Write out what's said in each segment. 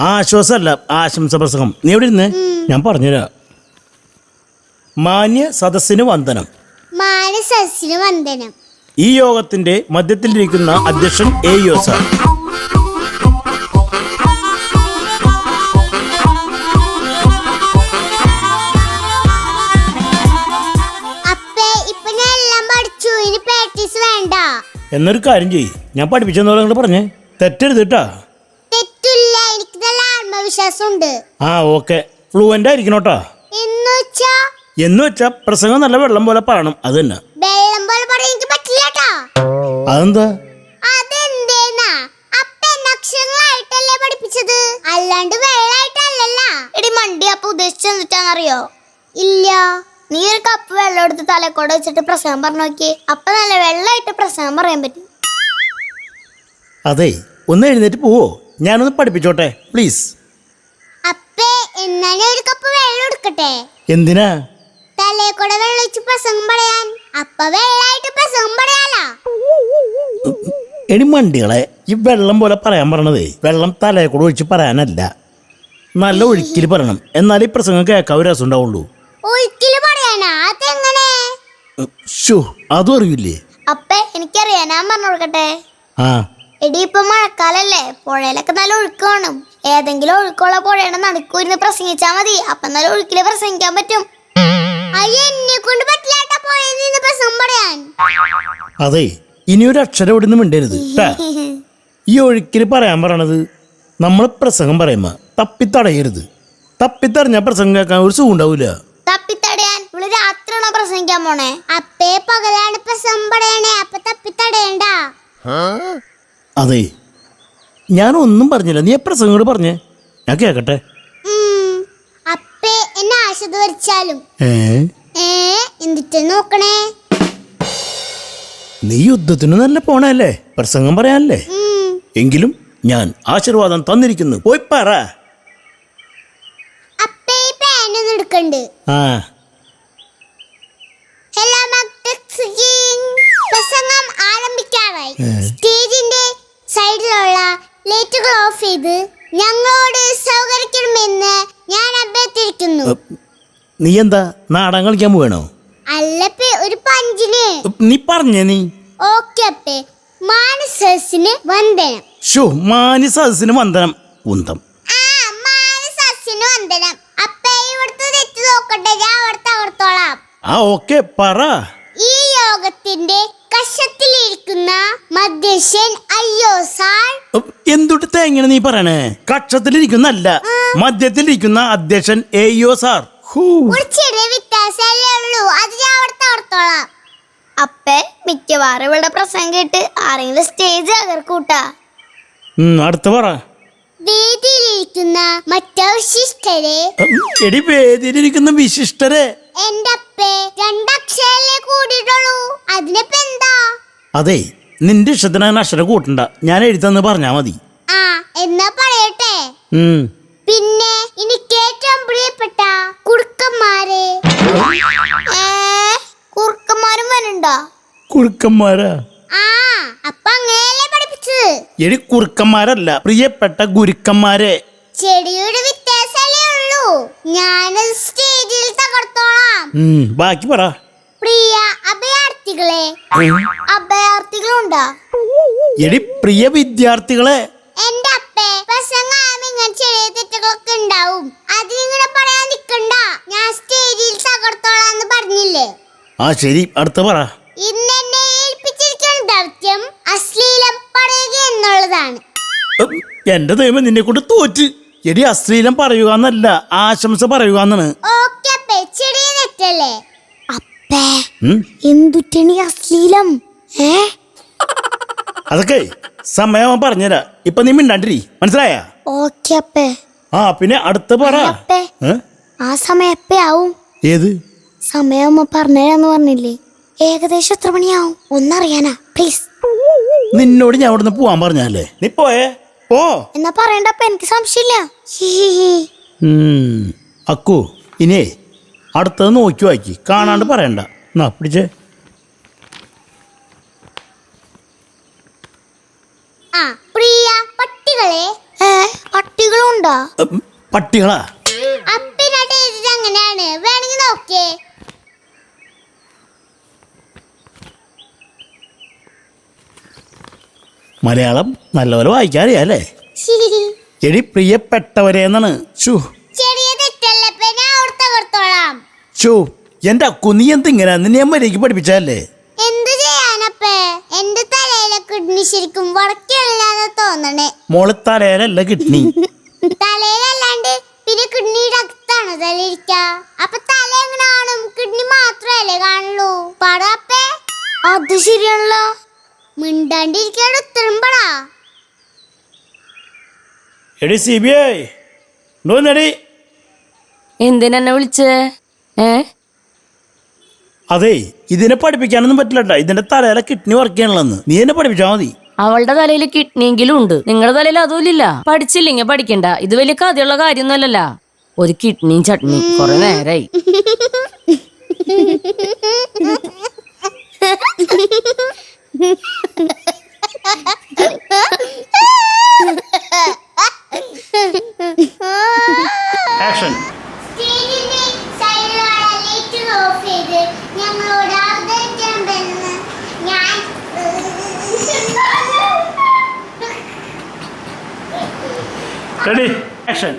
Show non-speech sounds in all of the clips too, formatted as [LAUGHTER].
ആശ്വാസമല്ല ആശംസ പ്രസംഗം. നീ എവിടെ ഇരുന്ന്? ഞാൻ പറഞ്ഞുതരാം. മാന്യ സദസ്സിന് വന്ദനം. മാന്യ സദസ്സിന് വന്ദനം. ഈ യോഗത്തിന്റെ മധ്യത്തിലിരിക്കുന്ന അധ്യക്ഷൻ എ യോസ എന്നൊരു കാര്യം ചെയ്യ്. ഞാൻ പഠിപ്പിച്ചെന്ന് പോലെ പറഞ്ഞേ തെറ്റരുത് കേട്ടാ നല്ല ആ ഓക്കെ. ഫ്ലുവന്റ് ആയിരിക്കണം കേട്ടോ. എന്ന് വെച്ചാ? പ്രസംഗം നല്ല വെള്ളം പോലെ പറയണം. അത് തന്നെ. വെള്ളം പോലെ പറയാൻ എനിക്ക് പറ്റില്ല കേട്ടോ. അതെന്താ? അതെന്തേന്നാ? അക്ഷരങ്ങളായിട്ടല്ലേ പഠിപ്പിച്ചത്? അല്ലാണ്ട് വെള്ളായിട്ടല്ലല്ല. എടി മണ്ടി അപ്പൊ ഉദ്ദേശിച്ചത് എന്നിട്ടാന്നറിയോ ഇല്ല. നീ ഒരു കപ്പ് വെള്ളം എടുത്ത് തലക്കോട് വെച്ചിട്ട് പ്രസംഗം പറഞ്ഞു നോക്കിയേ. അപ്പൊ നല്ല വെള്ളമായിട്ട് പ്രസംഗം പറയാൻ പറ്റും. അതെ ഒന്ന് എഴുന്നേറ്റ് പോവോ? ഞാനൊന്ന് പഠിപ്പിച്ചോട്ടെ പ്ലീസ്. അപ്പേ ഒരു കപ്പ് വെള്ളം എടുക്കട്ടെ? എന്തിനാ? തലേ കൂടെ വെള്ളിച്ച് പ്രസംഗം പറയാൻ. അപ്പൊ വെള്ളായിട്ട് പ്രസംഗം പറയാലോ? എടി മണ്ടികളെ ഈ വെള്ളം പോലെ പറയാൻ പറഞ്ഞതേ വെള്ളം തലയെ കൂടെ ഒഴിച്ച് പറയാനല്ല. നല്ല ഒഴുക്കിൽ പറയണം. എന്നാൽ ഈ പ്രസംഗം കേൾക്കാൻ ഒരു രസം ഉണ്ടാവുള്ളൂ. ഒരിക്കലും പറയാനാ? അതെങ്ങനെ? ഷോ അതും അറിയില്ലേ? അപ്പേ എനിക്കറിയാൻ ഞാൻ പറഞ്ഞു കൊടുക്കട്ടെ? ആ. എടി ഇപ്പൊ മഴക്കാലല്ലേ. പുഴയിലൊക്കെ നല്ല ഒഴുക്ക് കാണും. ഏതെങ്കിലും ഒഴുക്കുള്ള പുഴയുടെ നടുക്കൂരിന്ന് പ്രസംഗിച്ചാ മതി. അപ്പൊ നല്ല ഒഴുക്കിൽ പ്രസംഗിക്കാൻ പറ്റും. അയ്യ എന്നെ കൊണ്ട് പറ്റില്ലാട്ടാ പുഴയിൽ നിന്ന് പ്രസംഗം പറയാൻ. അതെ ഇനി ഒരു അക്ഷരം ഇവിടെ നിന്ന് മിണ്ടരുത് ട്ടാ. ഈ ഒഴുക്കിൽ പറയാൻ പറയണത് നമ്മൾ പ്രസംഗം പറയുമ്പോ തപ്പിത്തടയരുത്. തപ്പിത്തടഞ്ഞാൽ പ്രസംഗം കേൾക്കാൻ ഒരു സുഖം ഉണ്ടാവില്ല തപ്പിത്തടയാൻ. ഇവിടെ രാത്രിയാണോ പ്രസംഗിക്കാൻ പോണേ? അപ്പേ പകലാണ് പ്രസംഗം പറയണേ. അപ്പൊ തപ്പിത്തടയണ്ട. അതെ ഞാൻ ഒന്നും പറഞ്ഞില്ല. നീ എപ്രസംഗം കൂടെ പറഞ്ഞേ? ഞാൻ കേക്കട്ടെ. അപ്പേ എന്നെ വരച്ചാലും എന്നിട്ട് നോക്കണേ? നീ യുദ്ധത്തിന് നല്ല പോണല്ലേ? പ്രസംഗം പറയാനല്ലേ? എങ്കിലും ഞാൻ ആശീർവാദം തന്നിരിക്കുന്നു. പോയി പറ. എടുക്കണ്ട്. ആ. പ്രസംഗം ആരംഭിക്കാറായി. സ്റ്റേജിന്റെ സൈഡിലുള്ള ലൈറ്റുകൾ ഓഫ് ചെയ്ത് ഞങ്ങളോട് സഹകരിക്കണമെന്ന് ഞാൻ അഭ്യർത്ഥിക്കുന്നു. നീ എന്താ നാടകം കളിക്കാൻ പോകണോ അല്ലപ്പേ ഒരു പഞ്ചിന്. നീ പറഞ്ഞേ നീ. ഓക്കെ അപ്പേ മാനസസിന് വന്ദനം. ഷോ മാനി സദസ്സിന് വന്ദനം. ഉന്തം. ആ മാനസസിന് വന്ദനം. അപ്പേ ഇവിടുത്തെ തെറ്റ് നോക്കട്ടെ ഞാൻ അവിടുത്തെ അവർത്തോളാം ആ ഓക്കെ പറ. ഈ യോഗത്തിന്റെ കഷത്തിലിരിക്കുന്ന മധ്യക്ഷൻ അയ്യോ സാർ. എന്തുട്ട് തേങ്ങനെ നീ പറയണേ? കക്ഷത്തിലിരിക്കുന്നല്ല. മധ്യത്തിലിരിക്കുന്ന അധ്യക്ഷൻ എയോ സാർ. ഒരു ചെറിയ വ്യത്യാസമല്ലേ ഉള്ളൂ. അത് ഞാൻ അവിടുത്തെ ഓർത്തോളാം അപ്പേ മിക്കവാറും ഇവിടെ പ്രസംഗം കേട്ട് ആരെങ്കിലും സ്റ്റേജ് തകർക്കൂട്ടാ അടുത്ത പറ. വേദിയിലിരിക്കുന്ന മറ്റോ വിശിഷ്ടരെ എടി വേദിയിലിരിക്കുന്ന വിശിഷ്ടരെ. എന്റെ അപ്പേ രണ്ടക്ഷരല്ലേ കൂടിയിട്ടുള്ളൂ. അതിനിപ്പോ എന്താ? അതെ നിന്റെ ഇഷ്ടത്തിന് അങ്ങനെ അക്ഷരം കൂട്ടണ്ട. ഞാൻ എഴുതെന്ന് പറഞ്ഞാ മതി. ആ എന്നാ പറയട്ടെ. ഉം. പിന്നെ എനിക്ക് ഏറ്റവും പ്രിയപ്പെട്ട കുറുക്കന്മാരെ? ഏ, കുറുക്കന്മാരും വരണ്ടോ കുറുക്കന്മാരാ? ആ അപ്പൊ അങ്ങനെയല്ലേ പഠിപ്പിച്ചത്? എടി കുറുക്കന്മാരല്ല പ്രിയപ്പെട്ട ഗുരുക്കന്മാരെ. ചെടിയുടെ വ്യത്യാസമല്ലേ ഉള്ളൂ. ഞാൻ സ്റ്റേജിൽ തകർത്തോളാം. ഉം, ബാക്കി പറ. പ്രിയ അഭയാർത്ഥികളെ. ഉം. അഭയാർത്ഥികളുണ്ടോ എടി പ്രിയ വിദ്യാർത്ഥികളെ. എന്റെ അപ്പേ പ്രസംഗം ഇങ്ങനെ ചെറിയ തെറ്റുകളൊക്കെ ഉണ്ടാവും. അതിനിങ്ങനെ പറയാൻ നിക്കണ്ട. ഞാൻ സ്റ്റേജിൽ തകർത്തോളാന്ന് പറഞ്ഞില്ലേ? ആ ശരി. അടുത്ത പറ. ഇന്ന് എന്നെ ഏൽപ്പിച്ചിരിക്കുന്ന ദൗത്യം അശ്ലീലം പറയുക എന്നുള്ളതാണ്. എന്റെ ദൈവം നിന്നെ കൊണ്ട് തോറ്റ്. എടി അശ്ലീലം പറയുക എന്നല്ല ആശംസ പറയുക എന്നാണ്. ഓക്കെ അപ്പേ ചെറിയ തെറ്റല്ലേ? അപ്പേ എന്തുറ്റണി അശ്ലീലം? ഏ? അതൊക്കെ സമയം പറഞ്ഞുതരാ. ഇപ്പൊ നീ മിണ്ടാണ്ടിരി. മനസ്സിലായ? ഓക്കെ അപ്പേ. ആ പിന്നെ അടുത്ത പറ. അപ്പേ. ഏ? ആ സമയം എപ്പേ ആവും? ഏത്? സമയം പറഞ്ഞുതരാന്ന് പറഞ്ഞില്ലേ? ഏകദേശം എത്ര മണിയാവും? ഒന്നറിയാനാ. പ്ലീസ് നിന്നോട് ഞാൻ അവിടുന്ന് പോവാൻ പറഞ്ഞല്ലേ നീ പോയേ. പോ. എന്നാ പറയണ്ടപ്പ എനിക്ക് സംശയമില്ല. ഹി, ഹി, ഹി. ഉം, അക്കു ഇനിയേ അടുത്തത് നോക്കി വായിക്കി. കാണാണ്ട് പറയണ്ട. എന്നാ പിടിച്ചേ ആ പ്രിയ പട്ടികളെ പട്ടികളുണ്ടോ? പട്ടികളാ? അപ്പിനാട്ട് എഴുതി അങ്ങനെയാണ്. വേണമെങ്കിൽ നോക്കേ മലയാളം നല്ലപോലെ വായിക്കാൻ അല്ലേ? [LAUGHS] എടി പ്രിയപ്പെട്ടവരെ എന്നാണ്? ഷൂ ചെറിയ തെറ്റല്ലേ ഇപ്പൊ ഞാൻ ഓർത്ത് ഓർത്തോളാം ഷൂ എന്റെ അക്കു നീ എന്തിങ്ങനെ നിന്നെ ഞാൻ മര്യാദയ്ക്ക് പഠിപ്പിച്ചതല്ലേ എന്ത് ചെയ്യാനപ്പേ എന്റെ തലയിലെ കിഡ്നി ശരിക്കും വടക്കല്ലാന്ന് തോന്നണേ. മോൾ തലയിലല്ല കിഡ്നി. [LAUGHS] തലയിലല്ലാണ്ട് പിന്നെ കിഡ്നിയുടെ അകത്താണ് തലയിരിക്ക? അപ്പൊ തല എങ്ങനെ കാണും? കിഡ്നി മാത്രല്ലേ കാണുള്ളൂ. പടപ്പേ അത് ശരിയാണല്ലോ. മിണ്ടാണ്ടിരിക്കാണ് ഉത്തരം പടാ എടി സി ബി ഐ. എന്തിനെന്നെ വിളിച്ചേ? ഏ? അതെ ഇതിനെ പഠിപ്പിക്കാനൊന്നും പറ്റില്ല ഇതിന്റെ തലയിലെ കിഡ്നി വർക്ക് ചെയ്യണല്ലെന്ന് നീ എന്നെ പഠിപ്പിച്ചാൽ മതി. അവളുടെ തലയിൽ കിഡ്നിയെങ്കിലും ഉണ്ട്. നിങ്ങളുടെ തലയിൽ അതുമില്ല പഠിച്ചില്ലെങ്കിൽ പഠിക്കണ്ട. ഇത് വലിയ കഥയുള്ള കാര്യമൊന്നുമല്ലല്ല. ഒരു കിഡ്നിയും ചട്നി കുറെ നേരായി [LAUGHS] ആക്ഷൻ സ്റ്റേജിന്റെ സൈഡിലുള്ള ലൈറ്റ് ഓഫ് ചെയ്ത് ഞങ്ങളോട് അവതരിക്കണമെന്ന് ഞാൻ റെഡി ആക്ഷൻ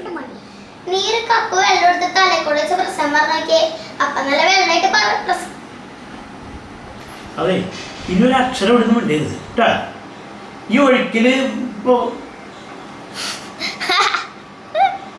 നീര് കപ്പ് വെള്ളം എടുത്ത് തലയിൽ കൂടെ വെച്ച് പ്രശ്നം പറഞ്ഞോക്കേ അപ്പൊ നല്ല വെള്ളമായിട്ട് പ്രശ്നം. അതെ ഇനി ഒരു അക്ഷരം ഇവിടുന്ന് വേണ്ടത് കേട്ടാ ഈ ഒഴുക്കിൽ ഇപ്പോ